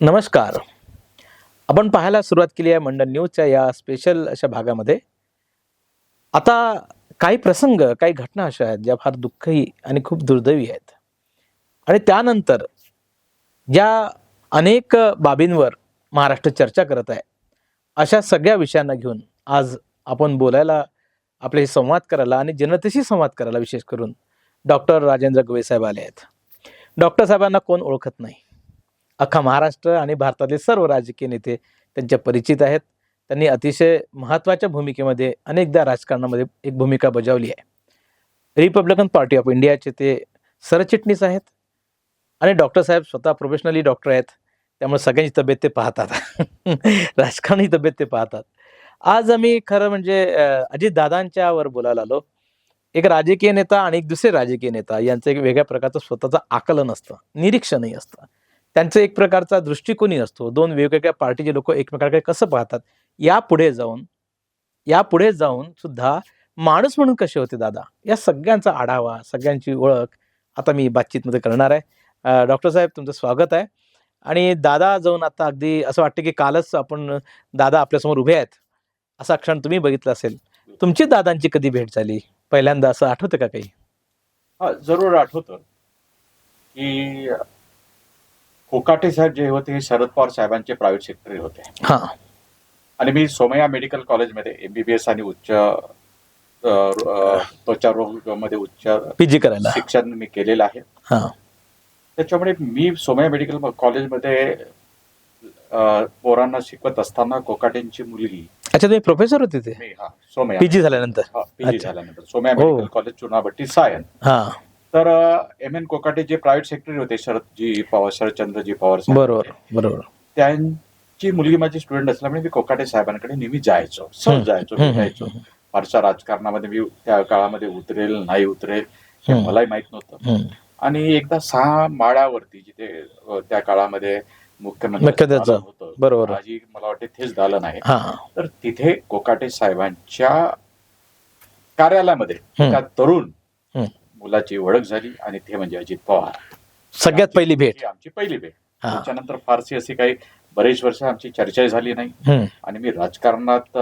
नमस्कार. आपण पाहायला सुरुवात केली आहे मंडन न्यूजच्या या स्पेशल अशा भागामध्ये. आता काही प्रसंग काही घटना अशा आहेत ज्या फार दुःखही आणि खूप दुर्दैवी आहेत. आणि त्यानंतर ज्या अनेक बाबींवर महाराष्ट्र चर्चा करत आहे अशा सगळ्या विषयांना घेऊन आज आपण बोलायला आपले संवाद करायला आणि जनतेशी संवाद करायला विशेष करून डॉक्टर राजेंद्र गवई साहेब आले आहेत. डॉक्टर साहेबांना कोण ओळखत नाही? अख्खा महाराष्ट्र आणि भारतातले सर्व राजकीय नेते त्यांच्या परिचित आहेत. त्यांनी अतिशय महत्त्वाच्या भूमिकेमध्ये अनेकदा राजकारणामध्ये एक भूमिका बजावली आहे. रिपब्लिकन पार्टी ऑफ इंडियाचे ते सरचिटणीस आहेत आणि डॉक्टर साहेब स्वतः प्रोफेशनली डॉक्टर आहेत. त्यामुळे सगळ्यांची तब्येत ते पाहतात. राजकारणी तब्येत ते पाहतात. आज आम्ही खरं म्हणजे अजित अजितदादांच्या वर बोलायला आलो. एक राजकीय नेता आणि एक दुसरे राजकीय नेता यांचं एक वेगळ्या प्रकारचं स्वतःचं आकलन असतं. निरीक्षणही असतं. त्यांचं एक प्रकारचा दृष्टिकोनही असतो. दोन वेगवेगळ्या पार्टीचे लोक एकमेकांकडे कसं पाहतात या पुढे जाऊन यापुढे जाऊन सुद्धा माणूस म्हणून कसे होते दादा? या सगळ्यांचा आढावा सगळ्यांची ओळख आता मी बातचीतमध्ये करणार आहे. डॉक्टर साहेब तुमचं स्वागत आहे. आणि दादा जाऊन आता अगदी असं वाटतं की कालच आपण दादा आपल्यासमोर उभे आहेत असा क्षण तुम्ही बघितला असेल. तुमची दादांची कधी भेट झाली? पहिल्यांदा असं आठवतं का काही? हा जरूर आठवतं. की कोकाटे साहेब जे होते हे शरद पवार साहेबांचे प्रायव्हेट सेक्रेटरी होते. हां. आणि मी सोमय्या मेडिकल कॉलेजमध्ये एमबीबीएस आणि उच्च अ, अ, त्वचा रोगमध्ये उच्च पी जी करायला. शिक्षण मी केलेलं आहे. हां. त्याच्यामुळे मी सोमय्या मेडिकल कॉलेजमध्ये पोरांना शिकवत असताना कोकाटेंची मुलगी. अच्छा तुम्ही प्रोफेसर होते ते? मी हा सोमय्या. पी जी झाल्यानंतर. पीजी. झाल्यानंतर. सोमय्या हो. Medical college Chunabhatti Sion. हां. तर एम एन कोकाटे जे प्रायव्हेट सेक्रेटरी होते शरदजी पवार शरदचंद्रजी पवार साहेब बरोबर. बरोबर त्यांची मुलगी माझी स्टुडंट असल्यामुळे मी कोकाटे साहेबांकडे नेहमी जायचो. सहज जायचो भेटायचो हम्म, फारशा राजकारणामध्ये मी त्या काळामध्ये उतरेल नाही उतरेल हे. मलाही माहीत नव्हतं. आणि एकदा सहा माळ्यावरती जिथे त्या काळामध्ये मुख्यमंत्री होतं बरोबर. मला वाटते तेच दालन आहे हां तर तिथे कोकाटे साहेबांच्या कार्यालयामध्ये तरुण. मुलाची ओळख झाली आणि ते म्हणजे अजित पवार. सगळ्यात पहिली भेट. आमची पहिली भेट. त्याच्यानंतर फारशी अशी काही बरेच वर्ष आमची चर्चा झाली नाही. आणि मी राजकारणात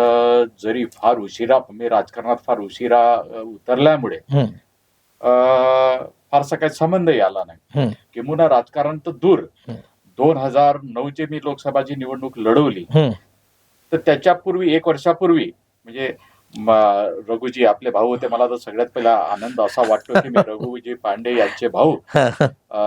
जरी फार उशिरा मी राजकारणात फार उशिरा उतरल्यामुळे फारसा काही संबंधही आला नाही. किंवा राजकारण तर दूर. दोन हजार नऊची मी लोकसभाची निवडणूक लढवली. तर त्याच्यापूर्वी एक वर्षापूर्वी म्हणजे रघुजी आपले भाऊ होते मला तर सगळ्यात पहिला आनंद असा वाटतो की मी रघुजी पांडे यांचे भाऊ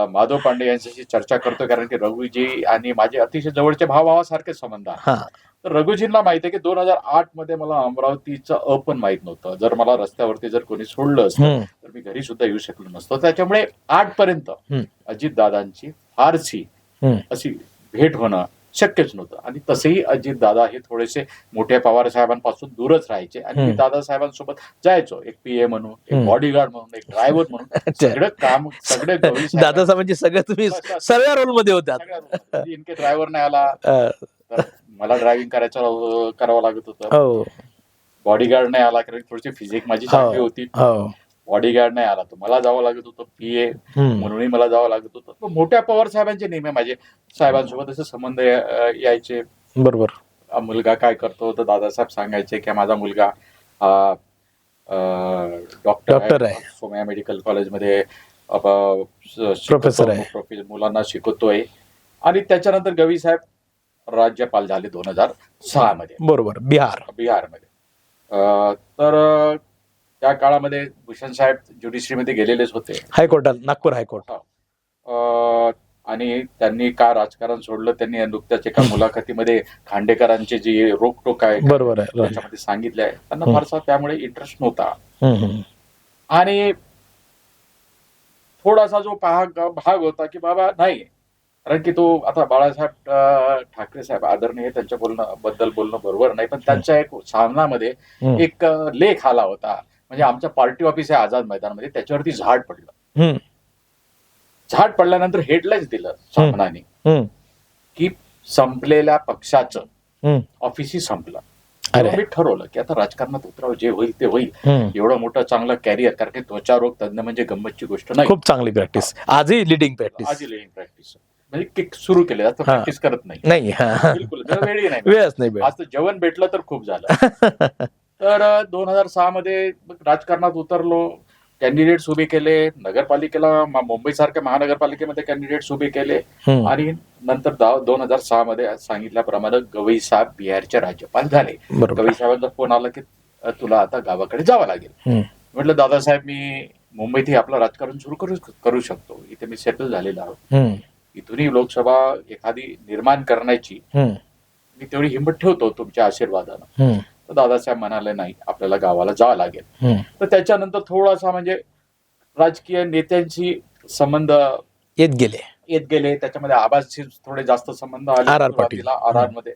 माधव पांडे यांच्याशी चर्चा करतो कारण की रघुजी आणि माझे अतिशय जवळचे भावाभावासारखे संबंध आहेत हां तर रघुजींना माहिती आहे की दोन हजार आठमध्ये मला अमरावतीचं अ पण माहीत नव्हतं जर मला रस्त्यावरती जर कोणी सोडलं असतं. तर मी घरी सुद्धा येऊ शकलो नसतो त्याच्यामुळे आठ पर्यंत हम्म. अजितदादांची फारशी हम्म. अशी भेट होणं शक्यच नव्हतं. आणि तसेही अजितदादा हे थोडेसे मोठ्या पवार साहेबांपासून दूरच राहायचे आणि मी हम्म. दादासाहेबांसोबत जायचो. एक पीए म्हणून एक. बॉडीगार्ड म्हणून एक ड्रायव्हर म्हणून. सगळं काम सगळे दादा साहेबांचे सगळे तुम्ही सगळ्या रोलमध्ये सगळ्या- इनके ड्रायव्हर नाही आला तर मला ड्रायव्हिंग करायचं करावं लागत होतं. हो. बॉडीगार्ड नाही आला कारण थोडीशी फिजिक माझी चांगली हो. होती. हो. बॉडीगार्ड नाही आला. तर मला जावं लागत होतं पीए. म्हणूनही मला जावं लागत होतं. मोठ्या पवार साहेबांचे नेहमी माझे साहेबांसोबत असे संबंध यायचे. बरोबर. मुलगा काय करतो? तर दादासाहेब सांगायचे की माझा मुलगा डॉक्टर आहे. सोमया मेडिकल कॉलेजमध्ये प्रोफेसर आहे. मुलांना शिकवतोय. आणि त्याच्यानंतर गवी साहेब राज्यपाल झाले दोन हजार सहा मध्ये बरोबर. बिहार. बिहारमध्ये. तर त्या काळामध्ये भूषण साहेब ज्युडिशरीमध्ये गेलेलेच होते. हायकोर्टात नागपूर हायकोर्ट. अ, आणि त्यांनी का राजकारण सोडलं त्यांनी नुकत्याच एका मुलाखतीमध्ये खांडेकरांचे जी रोकटोक आहे बरोबर आहे त्याच्यामध्ये सांगितले आहे. त्यांना. फारसा त्यामुळे इंटरेस्ट नव्हता. हम्म, हम्म. आणि थोडासा जो भाग भाग होता की बाबा नाही कारण की तो आता बाळासाहेब अ, ठाकरे साहेब आदरणीय त्यांच्या बोलणं बद्दल बोलणं बरोबर नाही पण त्यांच्या एक सामनामध्ये हम्म. एक अ, लेख आला होता. म्हणजे आमच्या पार्टी ऑफिस आहे आझाद मैदानमध्ये त्याच्यावरती झाड पडलं. हम्म. झाड पडल्यानंतर हेडलाईन्स दिलं सामनाने. हम्म. की संपलेल्या पक्षाचं हम्म. ऑफिसही संपलं. मी ठरवलं की आता राजकारणात उतरावं जे होईल ते होईल. एवढं मोठं चांगलं कॅरियर कारण की त्वचा रोग तज्ञ म्हणजे गंमतची गोष्ट नाही. खूप चांगली प्रॅक्टिस आजही लिडिंग प्रॅक्टिस आजी लेईन प्रॅक्टिस म्हणजे किक सुरू केले आता. प्रॅक्टिस करत नाही. नाही. बिलकुल. वेळही नाही वेळच नाही वेळ आज जेवण भेटलं तर खूप झालं. तर दोन हजार सहा मध्ये राजकारणात उतरलो कॅन्डिडेट्स उभे केले नगरपालिकेला म- मुंबईसारख्या महानगरपालिकेमध्ये कॅन्डिडेट्स उभे केले. आणि नंतर दोन हजार सहा मध्ये सांगितल्याप्रमाणे गवई साहेब बिहारचे राज्यपाल झाले गवई साहेबांचा फोन आला की तुला आता गावाकडे जावं लागेल. म्हटलं दादासाहेब मी मुंबईतही आपलं राजकारण सुरू करू करू शकतो इथे मी सेटल झालेलो आहोत. इथूनही लोकसभा एखादी निर्माण करण्याची. मी तेवढी हिंमत ठेवतो तुमच्या आशीर्वादानं. तर दादासाहेब म्हणाले नाही आपल्याला गावाला जावं लागेल. तर त्याच्यानंतर थोडासा म्हणजे राजकीय नेत्यांशी संबंध येत गेले येत गेले त्याच्यामध्ये आबासशी थोडे जास्त संबंध आले आर. आर. पाटील. आर आरमध्ये.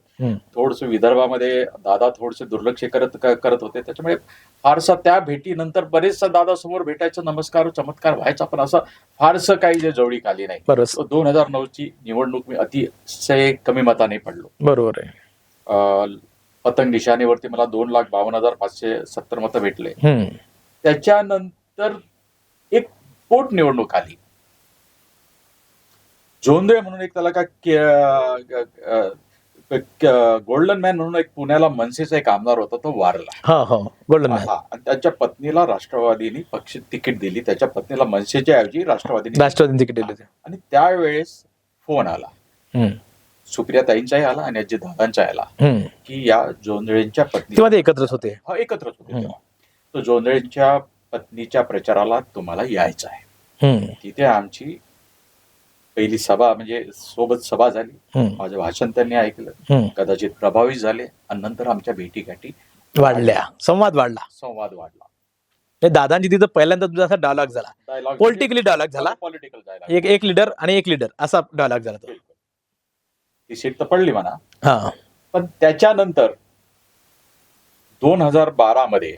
थोडस विदर्भामध्ये दादा थोडसे दुर्लक्ष करत करत होते त्याच्यामुळे फारसा त्या भेटीनंतर बरेचसा दादा समोर भेटायचं नमस्कार चमत्कार व्हायचा पण असं फारसं काही जे जवळीक आली नाही दोन हजार नऊ ची निवडणूक मी अतिशय कमी मताने पडलो बरोबर आहे पतंग निशाणीवरती मला दोन लाख बावन्न हजार पाचशे सत्तर मतं भेटले. त्याच्यानंतर एक पोटनिवडणूक आली. जोंधळे म्हणून एक त्याला का गोल्डन मॅन म्हणून एक पुण्याला मनसेचा एक आमदार होता तो वारला. हा हो. Golden man. आणि त्याच्या पत्नीला राष्ट्रवादीने पक्ष तिकीट दिली. त्याच्या पत्नीला मनसेच्या ऐवजी राष्ट्रवादीने राष्ट्रवादी तिकीट दिले आणि त्यावेळेस फोन आला. हम्म. सुप्रिया ताईंचाही आला आणि अजित दादांचा आला. की या जोंधळेंच्या पत्नी एकत्रच होते. हा एकत्रच होते. तेव्हा. तो जोंधळेंच्या पत्नीच्या प्रचाराला तुम्हाला यायचं आहे. तिथे आमची पहिली सभा म्हणजे सोबत सभा झाली. माझं भाषण त्यांनी ऐकलं. कदाचित प्रभावित झाले आणि नंतर आमच्या भेटीगाठी वाढल्या. संवाद वाढला. संवाद वाढला. हे दादांची तिथं पहिल्यांदा तुझा असा डायलॉग झाला. पॉलिटिकली डायलॉग झाला. पॉलिटिकल डायलॉग एक एक लीडर आणि एक लीडर असा डायलॉग झाला तो. ती सीट तर पडली म्हणा. पण त्याच्यानंतर दोन हजार बारा मध्ये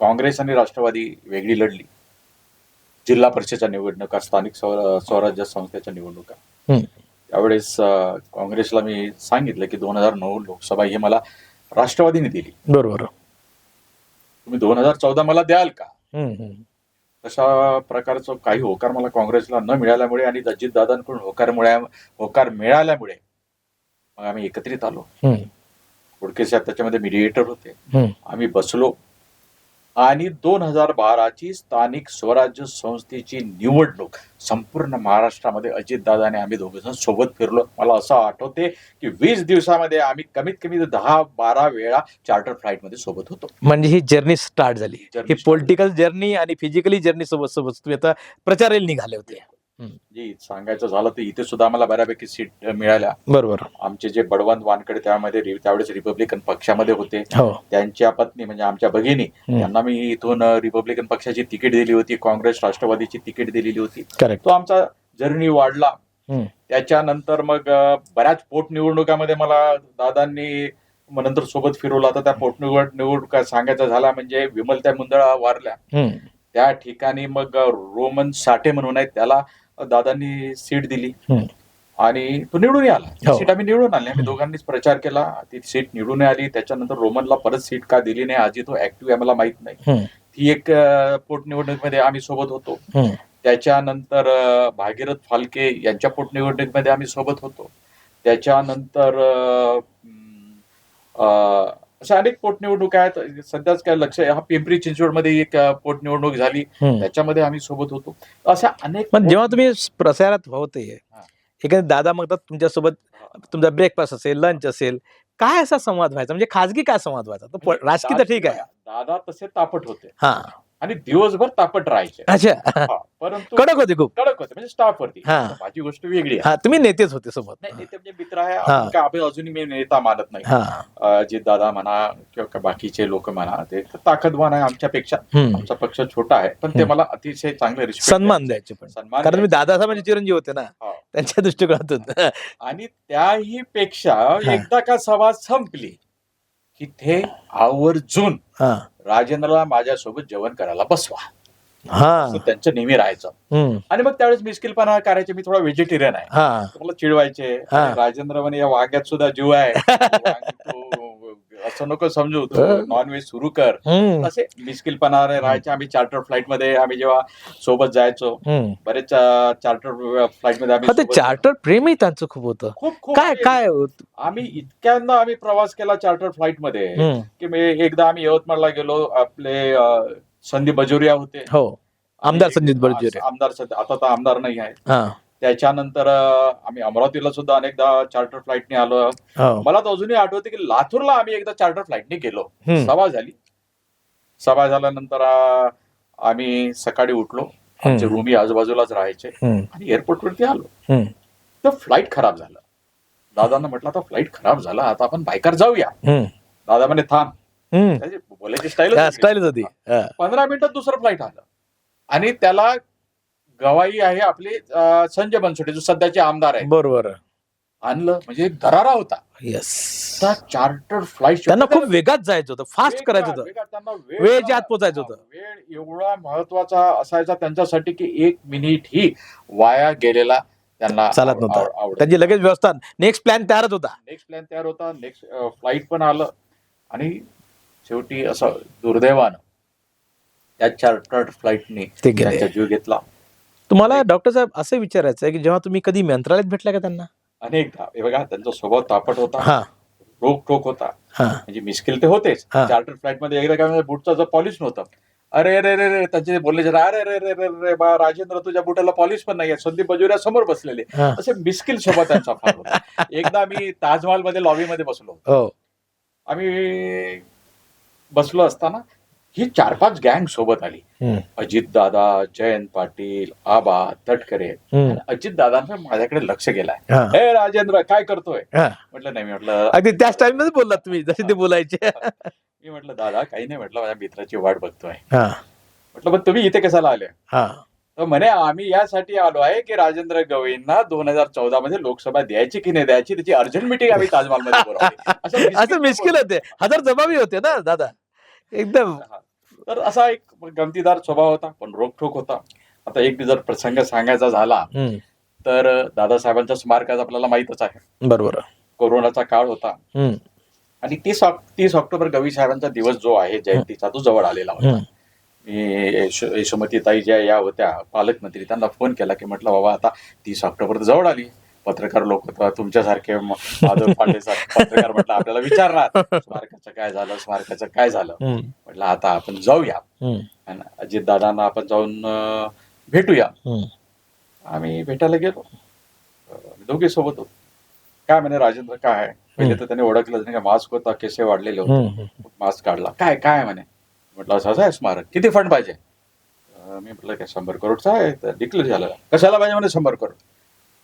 काँग्रेस आणि राष्ट्रवादी वेगळी लढली. जिल्हा परिषदेच्या निवडणुका स्थानिक स्व- स्वराज्य संस्थेच्या निवडणुका. त्यावेळेस काँग्रेसला मी सांगितलं की दोन हजार नऊ लोकसभा ही मला राष्ट्रवादीने दिली. बरोबर. तुम्ही दोन हजार चौदा मला द्याल का. तशा प्रकारचं काही होकार मला काँग्रेसला न मिळाल्यामुळे आणि अजितदादांकडून होकार मिळा होकार मिळाल्यामुळे मग आम्ही एकत्रित आलो. साहेब त्याच्यामध्ये मिडिएटर होते. आम्ही बसलो. आणि दोन हजार बाराची स्थानिक स्वराज्य संस्थेची निवडणूक संपूर्ण महाराष्ट्रामध्ये अजितदादाने आम्ही दोघ जण सोबत फिरलो. मला असं आठवते की वीस दिवसामध्ये आम्ही कमीत कमी दहा बारा वेळा चार्टर फ्लाईटमध्ये सोबत होतो. म्हणजे ही जर्नी स्टार्ट झाली. ही पॉलिटिकल जर्नी आणि फिजिकली जर्नी सोबत सोबत. तुम्ही आता प्रचाराला निघाले होते. जी सांगायचं झालं तर इथे सुद्धा आम्हाला बऱ्यापैकी सीट मिळाल्या. बरोबर. आमचे जे बडवंत वानकडे त्यामध्ये त्यावेळेस रिपब्लिकन पक्षामध्ये होते. हो. त्यांच्या पत्नी म्हणजे आमच्या भगिनी. त्यांना मी इथून रिपब्लिकन पक्षाची तिकीट दिली होती. काँग्रेस राष्ट्रवादीची तिकीट दिलेली होती. तो आमचा जर्नी वाढला. त्याच्यानंतर मग बऱ्याच पोटनिवडणुकामध्ये मला दादांनी नंतर सोबत फिरवलं. आता त्या पोटनिवड निवडणुका सांगायचं झाला म्हणजे विमलत्या मुंदळा वारल्या. त्या ठिकाणी मग रोमन साठे म्हणून आहेत त्याला दादांनी सीट दिली. आणि तो निवडून आला. हो. सीट आम्ही निवडून आली आम्ही दोघांनीच प्रचार केला. ती सीट निवडून आली. त्याच्यानंतर रोमनला परत सीट का दिली नाही आजी तो ऍक्टिव्ह आम्हाला माहीत नाही. ती एक पोटनिवडणुकीमध्ये आम्ही सोबत होतो. त्याच्यानंतर भागीरथ फालके यांच्या पोटनिवडणुकीमध्ये आम्ही सोबत होतो. त्याच्यानंतर अशा अनेक पोटनिवडणुका आहेत. सध्याच काय लक्ष आहे, हा पिंपरी चिंचवडमध्ये एक पोटनिवडणूक झाली. त्याच्यामध्ये आम्ही सोबत होतो. अशा अनेक पण जेव्हा तुम्ही प्रसारात होते हा. एखादे दादा म्हणतात तुमच्यासोबत तुमचा ब्रेकफास्ट असेल लंच असेल. काय असा संवाद व्हायचा? म्हणजे खाजगी काय संवाद व्हायचा? प- राजकीय तर ठीक आहे. दादा तसे तापट होते. हा. आणि दिवसभर तापट राहायचे अच्छा हा, परंतु कडक होते खूप कडक होते म्हणजे स्टाफ वरती हा. माझी गोष्ट वेगळी आहे हा तुम्ही नेतेच होते सोबत नाही नेते म्हणजे मित्र आहे हा. आपण काय आपण अजूनही मी नेता मानत नाही हा अजित दादा म्हणा किंवा का बाकीचे लोक म्हणा ते ताकदवान आहे आमच्यापेक्षा हम्म. आमचा पक्ष छोटा आहे पण ते हम्म. मला अतिशय चांगले रिस्पेक्ट सन्मान द्यायचे पण सन्मान कारण तुम्ही द्यायचे. दादासाहेबांचे चिरंजीव होते ना हो. त्यांच्या दृष्टिकोनातून आणि त्याही पेक्षा. एकदा का सभा संपली की ते आवर्जून राजेंद्रला माझ्यासोबत जेवण करायला बसवा. हा. त्यांचं नेहमी राहायचं. आणि मग त्यावेळेस मिस्किलपणा करायचे मी थोडा व्हेजिटेरियन आहे. हा. मला चिडवायचे. राजेंद्र म्हणे या वाघ्यात सुद्धा जीव आहे. असं नको समजू. नॉनव्हेज सुरू कर. असे मिस्किलपणाने राहायचे आम्ही चार्टर फ्लाईटमध्ये आम्ही जेव्हा सोबत जायचो. बरेच चार्टर फ्लाईटमध्ये आम्ही चार्टर प्रेमही त्यांचं खूप होतं. खूप खूप काय काय होत? आम्ही इतक्यांदा आम्ही प्रवास केला चार्टर फ्लाईटमध्ये की एकदा आम्ही यवतमाळला गेलो आपले संदीप बजोरिया होते. हो. आमदार संजीत बडजिरे आमदार आता तर आमदार नाही आहे त्याच्यानंतर आम्ही अमरावतीला सुद्धा अनेकदा चार्टर फ्लाईटने आलो. हो. मला तर अजूनही आठवते की लातूरला आम्ही एकदा चार्टर फ्लाईटने गेलो. सभा झाली. सभा झाल्यानंतर आम्ही सकाळी उठलो. आमचे. रूमी आजूबाजूलाच राहायचे. आणि एअरपोर्टवरती आलो. हम्म, तर फ्लाईट खराब झालं. दादांना म्हटलं आता फ्लाईट खराब झाला. आता आपण बायकार जाऊया. दादा म्हणे थांब. बोलायची स्टाईल स्टाईलच होती. पंधरा मिनिटात दुसरं फ्लाईट आलं. आणि त्याला गवाई आहे आपले अं, संजय बनसोडे जो सध्याचे आमदार आहे. बरोबर. आणलं म्हणजे एक दरारा होता. येस चार्टर्ड फ्लाईट त्यांना खूप वेगात जायचं होतं फास्ट करायचं होतं. वेळेच्या आत पोचायचं होतं. वेळ एवढा महत्त्वाचा असायचा त्यांच्यासाठी की एक मिनिट ही वाया गेलेला त्यांना चालत नव्हता. त्यांची लगेच व्यवस्था नेक्स्ट प्लॅन तयारच होता. नेक्स्ट प्लॅन तयार होता नेक्स्ट फ्लाईट पण आलं. आणि शेवटी असं दुर्दैवानं त्या चार्टर्ड फ्लाईटने ते गेले. त्यांचा जीव घेतला. तुम्हाला डॉक्टर साहेब असं विचारायचं आहे की जेव्हा तुम्ही कधी मंत्रालयात भेटला का त्यांना? अनेकदा. हे बघा त्यांचा स्वभाव तापट होता हा. रोक टोक होता. हा. म्हणजे मिस्किल ते होतेच. चार्टर फ्लाईटमध्ये एकदा काय बुटचं पॉलिश नव्हतं. अरे रे रे रे त्यांचे बोलले जरा अरे रे रे रे रे बा राजेंद्र तुझ्या बुटाला पॉलिश पण नाहीये. संदीप बजुऱ्या समोर बसलेले. असे मिस्किल स्वभाव त्यांचा फार होता. एकदा मी ताजमहाल मध्ये लॉबी मध्ये बसलो हो. आम्ही बसलो असताना ही चार पाच गँग सोबत आली. अजित दादा जयंत पाटील आबा तटकरे अजित दादांना माझ्याकडे लक्ष गेलाय. हा, राजेंद्र काय करतोय. म्हटलं नाही मी म्हटलं अगदी त्याच टाइममध्ये बोललात तुम्ही जसे ते बोलायचे. मी म्हटलं दादा काही नाही म्हटलं माझ्या मित्राची वाट बघतोय. म्हटलं पण तुम्ही इथे कशाला आले? हा. तर म्हणे आम्ही यासाठी आलो आहे की राजेंद्र गवईंना दोन हजार चौदा मध्ये लोकसभा द्यायची की नाही द्यायची त्याची अर्जंट मिटिंग आम्ही ताजमहाल मध्ये असं मिश्किल होते. हजार जबाबी होते ना दादा. एकदम. तर असा एक गमतीदार स्वभाव होता पण रोखोक होता. आता एक जर प्रसंग सांगायचा झाला तर दादासाहेबांचा स्मारक आज आपल्याला माहितच आहे. बरोबर. कोरोनाचा काळ होता. आणि तीस तीस ऑक्टोबर गवी साहेबांचा दिवस जो आहे जयंतीचा तो जवळ आलेला होता. मी यशो- यशोमती ताई ज्या या होत्या पालकमंत्री त्यांना फोन केला की म्हटलं बाबा आता तीस ऑक्टोबर तर जवळ आली. पत्रकार लोक तुमच्यासारखे माधव पांडे सारखे पत्रकार म्हटलं आपल्याला विचारणार स्मारकाचं काय झालं स्मारकाचं काय झालं? म्हटलं आता आपण जाऊया. आणि अजित दादांना आपण जाऊन भेटूया. आम्ही भेटायला गेलो. दोघे सोबत होतो. काय म्हणे राजेंद्र काय आहे? पहिले तर त्याने ओळखलं नाही का मास्क होता केसे वाढलेले होते. मास्क काढला. काय काय म्हणे? म्हटलं असं असं आहे स्मारक. किती फंड पाहिजे? मी म्हटलं काय शंभर करोडचा आहे? डिक्लेअर झालं. कशाला पाहिजे म्हणे शंभर करोड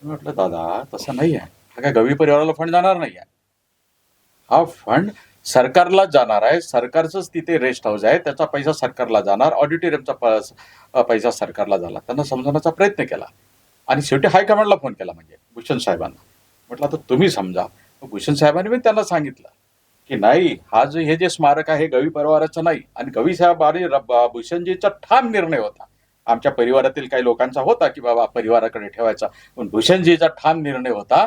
मी म्हटलं दादा तसं नाही आहे हा काय गवी परिवाराला फंड जाणार नाही आहे हा फंड सरकारला जाणार आहे. सरकारचंच तिथे रेस्ट हाऊस आहे. त्याचा पैसा सरकारला जाणार. ऑडिटोरियमचा पैसा सरकारला झाला. त्यांना समजवण्याचा प्रयत्न केला. आणि शेवटी हायकमांडला फोन केला म्हणजे भूषण साहेबांना. म्हटलं आता तुम्ही समजा. भूषण साहेबांनी पण त्यांना सांगितलं की नाही हा जो हे जे स्मारक आहे गवी परिवाराचं नाही. आणि गवी साहेब आणि भूषणजीचा ठाम निर्णय होता. आमच्या परिवारातील काही लोकांचा होता की बाबा परिवाराकडे ठेवायचा. पण भूषणजीचा ठाम निर्णय होता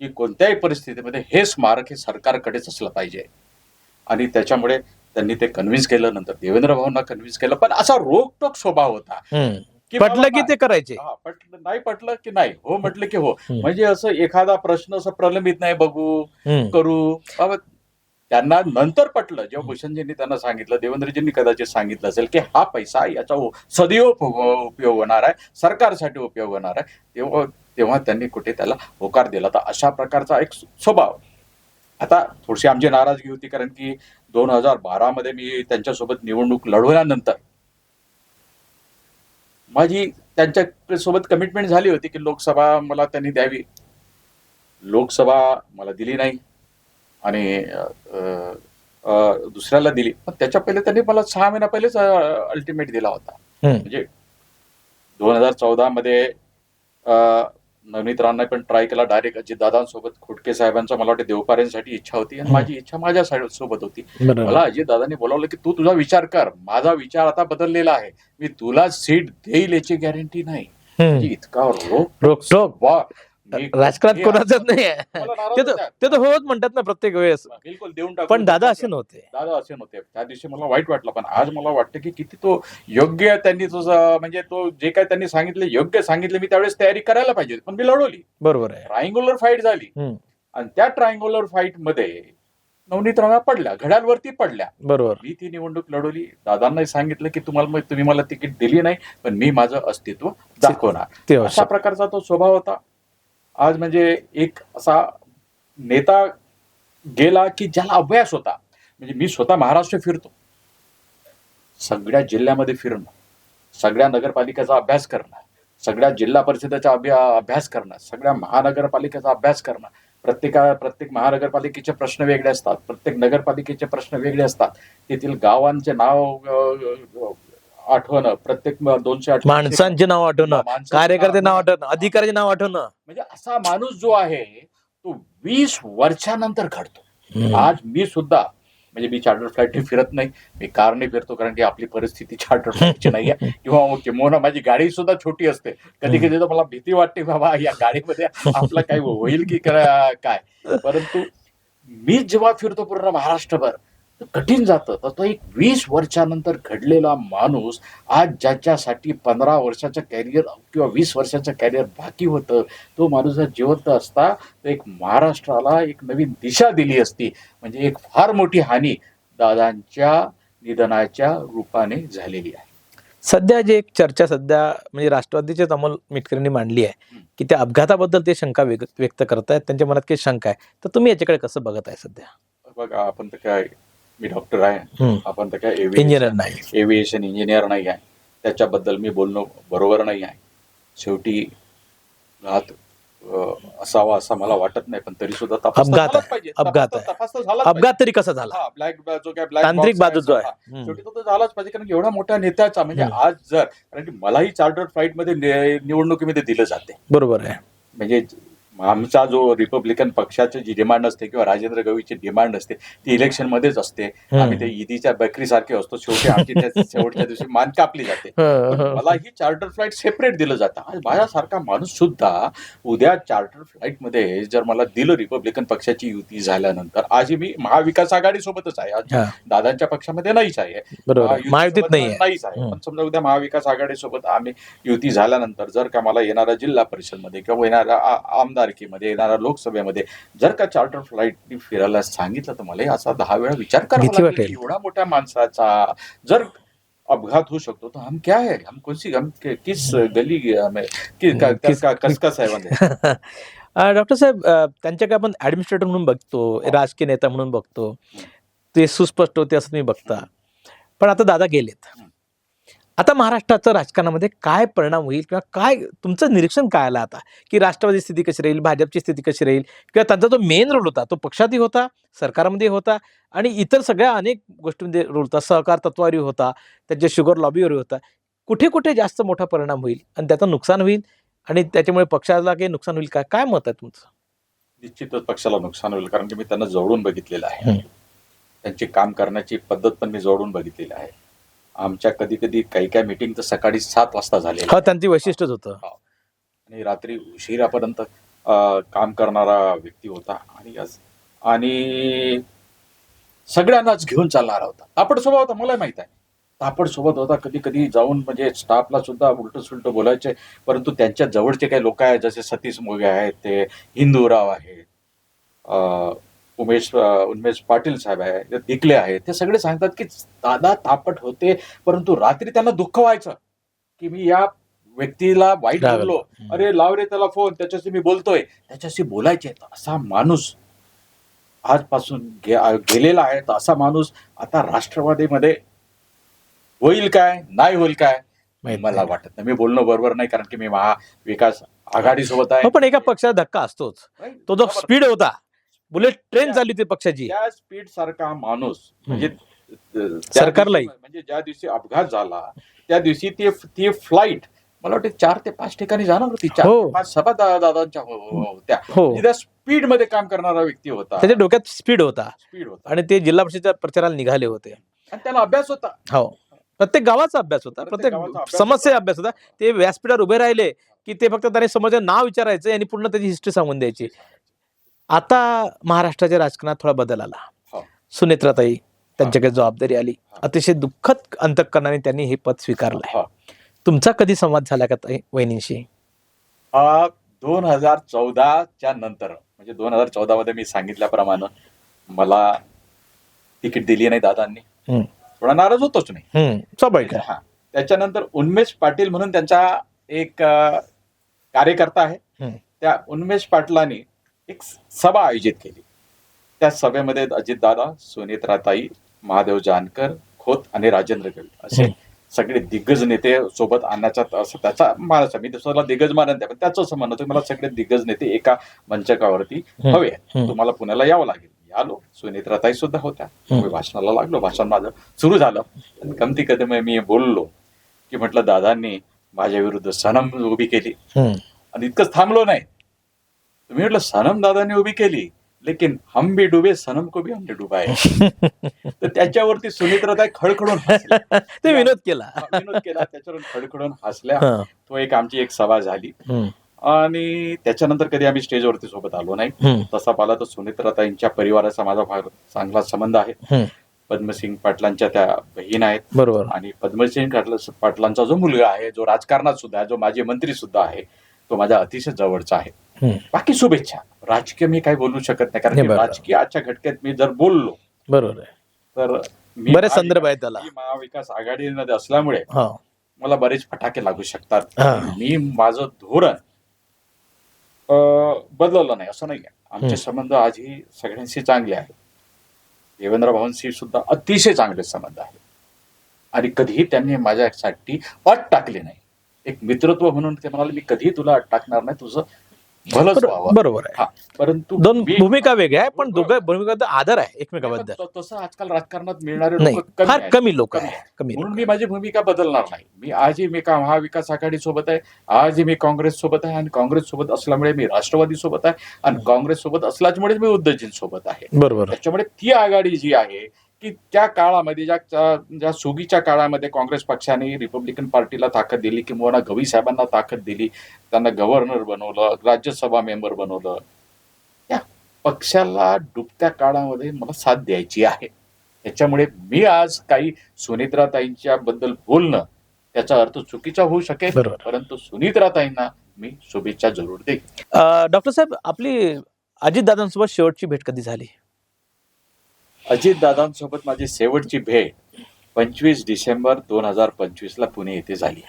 की कोणत्याही परिस्थितीमध्ये हे स्मारक हे सरकारकडेच असलं पाहिजे. आणि त्याच्यामुळे त्यांनी ते कन्व्हिन्स केलं नंतर देवेंद्र भाऊंना कन्व्हिन्स केलं. पण असा रोकटोक स्वभाव होता. की पटलं की ते करायचे. पटलं नाही पटलं की नाही? हो म्हटलं की हो. म्हणजे असं एखादा प्रश्न असं प्रलंबित नाही बघू करू. बाबा त्यांना नंतर पटलं जेव्हा भूषणजींनी त्यांना सांगितलं देवेंद्रजींनी कदाचित सांगितलं असेल की हा पैसा याचा सदैव उपयोग होणार आहे सरकारसाठी उपयोग होणार आहे. तेव्हा तेव्हा त्यांनी कुठे त्याला होकार दिला. तर अशा प्रकारचा एक स्वभाव. आता थोडीशी आमची नाराजगी होती कारण की दोन हजार बारा मध्ये मी त्यांच्यासोबत निवडणूक लढवल्यानंतर माझी त्यांच्यासोबत कमिटमेंट झाली होती की लोकसभा मला त्यांनी द्यावी. लोकसभा मला दिली नाही. आणि दुसऱ्याला दिली. पण त्याच्या पहिले त्यांनी मला सहा महिना पहिलेच अल्टिमेट दिला होता. म्हणजे दोन हजार चौदा मध्ये नवनीत राणा पण ट्राय केला डायरेक्ट अजितदादांसोबत खोटके साहेबांचा मला वाटतं देवपाऱ्यांसाठी इच्छा होती आणि. माझी इच्छा माझ्या साईड सोबत होती. मला अजितदादांनी बोलावलं की तू तुझा विचार कर. माझा विचार आता बदललेला आहे. मी तुला सीट देईल याची गॅरंटी नाही. म्हणजे इतका वा राजकारणात आज- नाही ते तर होत्या. ते तर होच म्हणतात ना प्रत्येक वेळेस. बिलकुल देऊन टाकू. पण दादा असे नव्हते. दादा असे नव्हते. त्या दिवशी मला वाईट वाटलं पण आज मला वाटतं की किती तो योग्य त्यांनी तुझं म्हणजे तो जे काय त्यांनी सांगितलं योग्य सांगितलं मी त्यावेळेस तयारी करायला पाहिजे पण मी लढवली. बरोबर आहे. ट्रायंग्युलर फाईट झाली. आणि त्या ट्रायंग्युलर फाईटमध्ये नवनीत राणा पडल्या घड्याळवरती पडल्या. बरोबर. मी ती निवडणूक लढवली. दादांनाही सांगितलं की तुम्हाला तुम्ही मला तिकीट दिली नाही पण मी माझं अस्तित्व दाखवणार. अशा प्रकारचा तो स्वभाव होता. आज म्हणजे एक असा नेता गेला की ज्याला अभ्यास होता. म्हणजे मी स्वतः महाराष्ट्र फिरतो. सगळ्या जिल्ह्यामध्ये फिरणं सगळ्या नगरपालिकेचा अभ्यास करणं सगळ्या जिल्हा परिषदेचा अभ्या अभ्यास करणं सगळ्या महानगरपालिकेचा अभ्यास करणं. प्रत्येका प्रत्येक महानगरपालिकेचे प्रश्न वेगळे असतात प्रत्येक नगरपालिकेचे प्रश्न वेगळे असतात. तेथील गावांचे नाव आठवणं प्रत्येक दोनशे अठ्ठावीसशे माणसांचे नाव आठवणं कार्यकर्ते नाव आठवणं अधिकाऱ्याचे नाव आठवणं. म्हणजे असा माणूस जो आहे तो वीस वर्षानंतर घडतो. आज मी सुद्धा म्हणजे मी चार्टर फ्लाईटने फिरत नाही मी कारने फिरतो कारण की आपली परिस्थिती चार्टर फ्लाईटची नाही आहे किंवा किंवा माझी गाडी सुद्धा छोटी असते. कधी कधी तर मला भीती वाटते बाबा या गाडीमध्ये आपलं काही होईल की काय? परंतु मी जेव्हा फिरतो पूर्ण महाराष्ट्रभर कठीण जातं. तर तो एक वीस वर्षानंतर घडलेला माणूस आज ज्याच्यासाठी पंधरा वर्षाचं कॅरियर किंवा वीस वर्षाचं कॅरियर बाकी होतं तो माणूस जर जिवंत असता तर एक महाराष्ट्राला एक नवीन दिशा दिली असती. म्हणजे एक फार मोठी हानी दादांच्या निधनाच्या रूपाने झालेली आहे. सध्या जे एक चर्चा सध्या म्हणजे राष्ट्रवादीचेच अमोल मिटकरींनी मांडली आहे. की त्या अपघाताबद्दल ते शंका व्यक्त करतायत त्यांच्या मनात काही शंका आहे. तर तुम्ही याच्याकडे कसं बघत आहे सध्या? बघा आपण तर काय मी डॉक्टर आहे. हम्म. आपण तर काय इंजिनियर नाही. एव्हिएशन इंजिनियर नाही आहे. त्याच्याबद्दल मी बोलणं बरोबर नाही आहे. शेवटी घात अं, असावा असं मला वाटत नाही पण तरी सुद्धा तपास तर अपघात झालाच आहे. पाहिजे. अपघात तपास तर- आहे. तपास तर झालाच अपघात तरी कसा झाला? हा, ब्लॅक जो काय ब्लॅक तांत्रिक बाजू जो आहे. हा, हम्म. शेवटी तो तर झालाच पाहिजे कारण की एवढा मोठ्या नेत्याचा म्हणजे हम्म. आज जर कारण की मलाही चार्टर फ्लाईटमध्ये नि- निवडणुकीमध्ये दिलं जाते. बरोबर आहे. म्हणजे आमचा जो रिपब्लिकन पक्षाची जी डिमांड असते किंवा राजेंद्र गवीची डिमांड असते ती इलेक्शन मध्येच असते. आम्ही ते ईदीच्या बकरी सारखे असतो. शेवटी आमची त्या शेवटच्या दिवशी मान कापली जाते. मला ही. चार्टर फ्लाईट सेपरेट दिलं जातं. आज माझ्यासारखा माणूस सुद्धा उद्या चार्टर फ्लाईटमध्ये जर मला दिलं रिपब्लिकन पक्षाची युती झाल्यानंतर आजही मी महाविकास आघाडी सोबतच आहे. आज दादांच्या पक्षामध्ये नाहीच आहे. नाहीच आहे. पण समजा उद्या महाविकास आघाडीसोबत आम्ही युती झाल्यानंतर जर का मला येणाऱ्या जिल्हा परिषदमध्ये किंवा येणाऱ्या आ- आमदारकीमध्ये येणाऱ्या लोकसभेमध्ये जर का चार्टर फ्लाईट फिरायला सांगितलं तर मला असा दहा वेळा विचार करावा लागेल. एवढा मोठ्या माणसाचा जर अपघात होऊ शकतो तर हम क्या है? हम कोणसी हम कि- किस गली किस- का- कसकस आहे म्हणजे अं, डॉक्टर साहेब त्यांच्याकडे आपण ऍडमिनिस्ट्रेटर म्हणून बघतो हो. राजकीय नेता म्हणून बघतो. ते सुस्पष्ट होते असं तुम्ही बघता. पण आता दादा गेलेत. आता महाराष्ट्राचं राजकारणामध्ये काय परिणाम होईल किंवा काय तुमचं निरीक्षण काय आलं आता? की राष्ट्रवादी स्थिती कशी राहील भाजपची स्थिती कशी राहील? किंवा त्यांचा जो मेन रोल होता तो पक्षातही होता सरकारमध्ये होता आणि इतर सगळ्या अनेक गोष्टींमध्ये रोल होता. सहकार तत्वावरही होता त्याच्या शुगर लॉबीवर होता. कुठे कुठे जास्त मोठा परिणाम होईल आणि त्याचं नुकसान होईल आणि त्याच्यामुळे पक्षाला काही नुकसान होईल काय? काय मत आहे तुमचं? निश्चितच पक्षाला नुकसान होईल कारण की मी त्यांना जवळून बघितलेलं आहे. त्यांची काम करण्याची पद्धत पण मी जवळून बघितलेली आहे. आमच्या कधी कधी काही काही मिटिंग तर सकाळी सात वाजता झाले हा त्यांची वैशिष्ट्यच होतं. आणि रात्री उशिरापर्यंत अं, काम करणारा व्यक्ती होता. आणि आणि सगळ्यांनाच घेऊन चालणारा होता. तापड स्वभाव होता मला माहीत आहे. तापड सोबत होता कधी कधी जाऊन म्हणजे स्टाफला सुद्धा उलट सुलट बोलायचे. परंतु त्यांच्या जवळचे काही लोक आहेत जसे सतीश मोगे आहेत ते हिंदूराव आहेत अं, उमेश अं, उन्मेष पाटील साहेब आहे दिकले आहेत ते सगळे सांगतात की दादा तापट होते परंतु रात्री त्यांना दुःख व्हायचं की मी या व्यक्तीला वाईट. बोललो हम्म. अरे लाव रे त्याला फोन त्याच्याशी मी बोलतोय त्याच्याशी बोलायचे असा माणूस आजपासून गे- गेलेला आहे तर असा माणूस आता राष्ट्रवादीमध्ये होईल काय नाही होईल काय मला. वाटत नाही मी बोलणं बरोबर नाही कारण की मी महाविकास आघाडी सोबत आहे हो पण एका पक्षाचा धक्का असतोच तो जो. स्पीड होता बुलेट ट्रेन चालली होती पक्षाची. त्या स्पीड सारखा माणूस म्हणजे त्या सरकारलाही. दिवशी- म्हणजे ज्या दिवशी अपघात झाला त्या दिवशी ती ती फ्लाईट मला वाटतं चार ते पाच ठिकाणी जाणार होती. चार हो. ते पाच सभा दा- दादांच्या हो- हो- होत्या. हो. म्हणजे त्या स्पीडमध्ये काम करणारा व्यक्ती होता. त्याच्या डोक्यात स्पीड होता. स्पीड होता. आणि ते जिल्हा परिषदेच्या प्रचाराला निघाले होते. आणि त्याला अभ्यास होता. हो. प्रत्येक गावाचा अभ्यास होता. प्रत्येक प्रत्येक गावाचा अभ्यास समस्या होता. अभ्यास होता. ते व्यासपीठावर उभे राहिले की ते फक्त त्याने समोरचं नाव विचारायचं आणि पूर्ण त्याची हिस्ट्री सांगून द्यायची. आता महाराष्ट्राच्या राजकारणात थोडा बदल आला हो. सुनेत्राताई त्यांच्याकडे जबाबदारी आली. अतिशय दुःखद अंतकरणाने त्यांनी हे पद स्वीकारलंय हा. तुमचा कधी संवाद झाला का ताई वहिनींशी दोन हजार चौदाच्या नंतर म्हणजे दोन हजार चौदा मध्ये मी सांगितल्याप्रमाणे मला तिकीट दिली नाही दादांनी. थोडा नाराज होतोच नाही स्वाभाविक. हा त्याच्यानंतर उन्मेष पाटील म्हणून त्यांचा एक कार्यकर्ता आहे. त्या उन्मेष पाटलांनी एक सभा आयोजित केली त्या सभेमध्ये अजितदादा सुनेत्राताई महादेव जानकर खोत आणि राजेंद्र गवळी असे. सगळे दिग्गज नेते सोबत आणण्याचा असं त्याचा मानस मी स्वतःला दिग्गज मानत आहे पण त्याचं असं म्हणणं होतं, मला सगळे दिग्गज नेते एका मंचकावरती. हवे. तुम्हाला पुण्याला यावं लागेल आलो सुनेत्राताई सुद्धा होत्या. मी भाषणाला लागलो भाषण माझं सुरू झालं गमती कदम मी बोललो की म्हटलं दादांनी माझ्या विरुद्ध सनम उभी केली. आणि इतकंच थांबलो नाही तुम्ही म्हटलं सनम दादांनी उभी केली लेकिन हम भी डुबे सनम को भी हमने डुबाए तर त्याच्यावरती सुनित्रताई खडखडून. ते विनोद केला विनोद केला त्याच्यावरून खडखडून हसल्या. तो एक आमची एक सभा झाली. आणि त्याच्यानंतर कधी आम्ही स्टेजवरती सोबत आलो नाही. तसा पाहिला तर सुनित्रताईंच्या परिवाराचा माझा फार चांगला संबंध आहे. पद्मसिंग पाटलांच्या त्या बहीण आहेत बरोबर आणि पद्मसिंग पाटला- पाटलांचा जो मुलगा आहे जो राजकारणात सुद्धा आहे जो माजी मंत्री सुद्धा आहे तो माझ्या अतिशय जवळचा आहे. बाकी शुभेच्छा. राजकीय मी काही बोलू शकत नाही कारण की बरोबर. राजकीय आजच्या घटकेत मी जर बोललो बरोबर तर बरेच संदर्भ आहेत त्याला. महाविकास आघाडीमध्ये असल्यामुळे हा. मला बरेच फटाके लागू शकतात. मी माझं धोरण बदलवलं नाही असं नाही आमचे. संबंध आजही सगळ्यांशी चांगले आहेत. देवेंद्र भावांशी सुद्धा अतिशय चांगले संबंध आहेत. आणि कधीही त्यांनी माझ्यासाठी अट टाकली नाही. एक मित्रत्व म्हणून ते म्हणाले मी कधीही तुला अट टाकणार नाही तुझं भलंच बरो- व्हावं बरोबर आहे. हा परंतु दोन मी- भूमिका वेगळ्या आहे पण दोघं भूमिका आदर आहे एकमेकाबद्दल. त- तसं आजकाल राजकारणात मिळणारे नाही लोक कमी फार आहेत. कमी लोक कमी आहे आहेत. कमी म्हणून मी माझी भूमिका बदलणार नाही. मी आजही मी का महाविकास आघाडी सोबत आहे आजही मी काँग्रेस सोबत आहे आणि काँग्रेस सोबत असल्यामुळे मी राष्ट्रवादी सोबत आहे आणि काँग्रेस सोबत असल्यामुळे मी उद्धवजीं सोबत आहे. बरोबर. त्याच्यामुळे ती आघाडी जी आहे की त्या काळामध्ये ज्या ज्या- सुगीच्या काळामध्ये काँग्रेस पक्षाने रिपब्लिकन पार्टीला ताकद दिली किंवा गवी साहेबांना ताकद दिली त्यांना गव्हर्नर बनवलं राज्यसभा मेंबर बनवलं त्या पक्षाला डुबत्या काळामध्ये मला साथ द्यायची आहे. त्याच्यामुळे मी आज काही सुनित्राताईंच्या बद्दल बोलणं त्याचा अर्थ चुकीचा होऊ शकेल. परंतु सुनित्राताईंना मी शुभेच्छा जरूर देईन. डॉक्टर साहेब आपली अजितदादांसोबत शेवटची भेट कधी झाली? अजितदादांसोबत माझी शेवटची भेट पंचवीस डिसेंबर दोन हजार पंचवीस ला पुणे येथे झाली.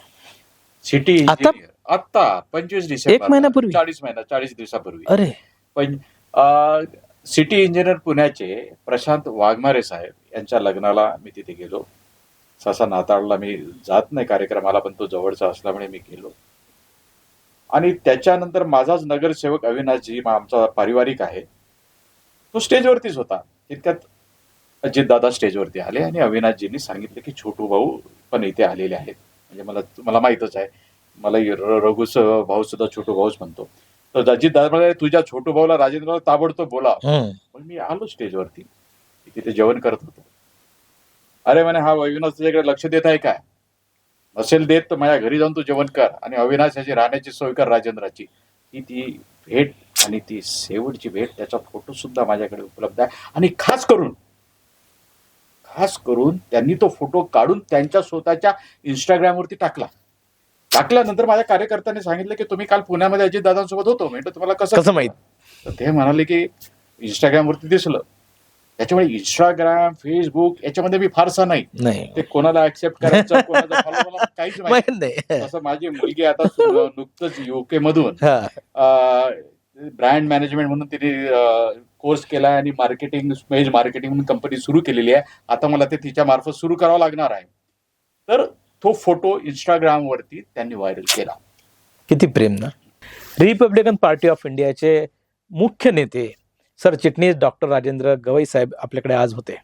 सिटी आता? इंजिनियर. आता पंचवीस डिसेंबर एक महिन्यापूर्वी? चाळीस महिना चाळीस दिवसापूर्वी. अरे. पण अं, सिटी इंजिनियर पुण्याचे प्रशांत वाघमारे साहेब यांच्या लग्नाला मी तिथे गेलो. सहसा नाताळला मी जात नाही कार्यक्रमाला पण तो जवळचा असल्यामुळे मी गेलो. आणि त्याच्यानंतर माझाच नगरसेवक अविनाशजी आमचा पारिवारिक आहे तो स्टेजवरतीच होता. तितक्यात अजितदादा स्टेजवरती आले आणि अविनाशजींनी सांगितलं की छोटू भाऊ पण इथे आलेले आहेत. म्हणजे मला मला माहीतच आहे. मला र- रघुच भाऊ सुद्धा छोटू भाऊच म्हणतो. तर अजितदादा म्हणाले तुझ्या छोटू भाऊला राजेंद्र ताबडतोब बोला. पण मी आलो स्टेजवरती. तिथे जेवण करत होतो. अरे म्हणे हा अविनाश तुझ्याकडे लक्ष देत आहे काय? नसेल देत तर माझ्या घरी जाऊन तू जेवण कर. आणि अविनाश याची राहण्याची सोय कर राजेंद्राची. ही ती भेट आणि ती शेवटची भेट त्याचा फोटो सुद्धा माझ्याकडे उपलब्ध आहे. आणि खास करून खास करून त्यांनी तो फोटो काढून त्यांच्या स्वतःच्या इंस्टाग्रामवरती टाकला. टाकल्यानंतर माझ्या कार्यकर्त्यांनी सांगितलं की तुम्ही काल पुण्यामध्ये अजित दादांसोबत होतो. म्हटलं तुम्हाला कसं कसं माहीत? तर ते म्हणाले की इंस्टाग्रामवरती दिसलं. त्याच्यामुळे इंस्टाग्राम फेसबुक याच्यामध्ये मी फारसा नाही. नाही. ते कोणाला ऍक्सेप्ट करायचं कोणाला follow मला काहीच माहिती माहीत नाही. तसं माझी मुलगी आता नुकतंच युके मधून हा. ब्रँड मॅनेजमेंट म्हणून तिने कोर्स केला आणि मार्केटिंग स्मेज मार्केटिंग म्हणून कंपनी सुरू केलेली आहे. आता मला ते तिच्या मार्फत सुरू करावं लागणार आहे. तर तो फोटो इंस्टाग्रामवरती त्यांनी व्हायरल केला. किती प्रेम ना. रिपब्लिकन पार्टी ऑफ इंडियाचे मुख्य नेते सरचिटणीस डॉक्टर राजेंद्र गवई साहेब आपल्याकडे आज होते.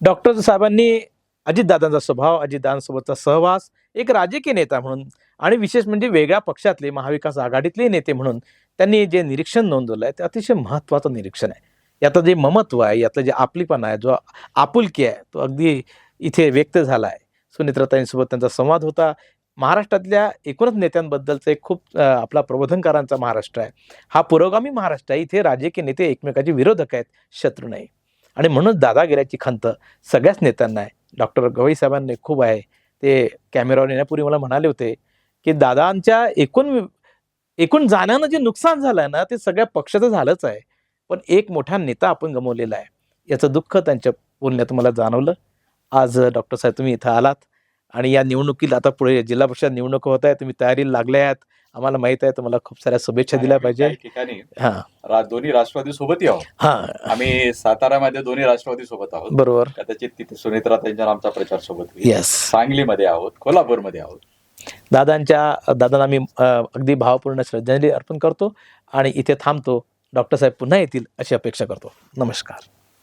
डॉक्टर साहेबांनी अजितदादांचा स्वभाव अजितदादांसोबतचा सहवास एक राजकीय नेता म्हणून आणि विशेष म्हणजे वेगळ्या पक्षातले महाविकास आघाडीतले नेते म्हणून त्यांनी जे निरीक्षण नोंदवलं आहे ते अतिशय महत्त्वाचं निरीक्षण आहे. यातलं जे ममत्व आहे यातलं जे आपलीपणा आहे जो आपुलकी आहे तो अगदी इथे व्यक्त झाला आहे सुनित्रताईंसोबत त्यांचा संवाद होता. महाराष्ट्रातल्या एकूणच नेत्यांबद्दलचं एक खूप आपला प्रबोधनकारांचा महाराष्ट्र आहे. हा पुरोगामी महाराष्ट्र आहे. इथे राजकीय नेते एकमेकाचे विरोधक आहेत शत्रू नाही. आणि म्हणून दादागिऱ्याची खंत सगळ्याच नेत्यांना आहे. डॉक्टर गवई साहेबांनी खूप आहे. ते कॅमेरावर येण्यापूर्वी मला म्हणाले होते की दादांच्या एकूण एकूण जाण्यानं जे नुकसान झालंय ना ते सगळ्या पक्षाचं झालंच आहे. पण एक मोठा नेता आपण गमावलेला आहे. याचं दुःख त्यांच्या बोलण्यात मला जाणवलं. आज डॉक्टर साहेब तुम्ही इथं आलात आणि या निवडणुकीला आता पुढे जिल्हा परिषद निवडणूक होत आहे तुम्ही तयारीला लागले आहात आम्हाला माहीत आहे तुम्हाला खूप साऱ्या शुभेच्छा दिल्या पाहिजे. काही ठिकाणी हा. रा- दोन्ही राष्ट्रवादी सोबतही आहोत. हा. आम्ही सातारामध्ये दोन्ही राष्ट्रवादी सोबत आहोत. बरोबर. कदाचित तिथे सुनेत्रा त्यांच्या आमचा प्रचार सोबत येस सांगलीमध्ये आहोत कोल्हापूरमध्ये आहोत. दादांच्या दादांना मी अगदी भावपूर्ण श्रद्धांजली अर्पण करतो आणि इथे थांबतो. डॉक्टर साहेब पुन्हा येतील अशी अपेक्षा करतो. नमस्कार.